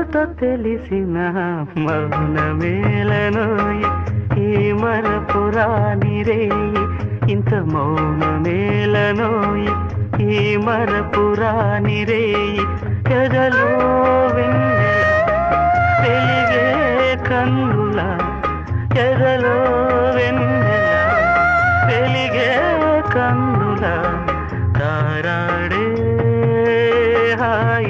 మమత తెలిసిన మౌనమేలనోయ ఈ మరపురాని రే ఇంత మౌనమేలనోయ ఈ మరపురాని రే ఎదలో తెలివే కన్నుల ఎదలో వెన్నెల తెలిగే కన్నుల. కారాడే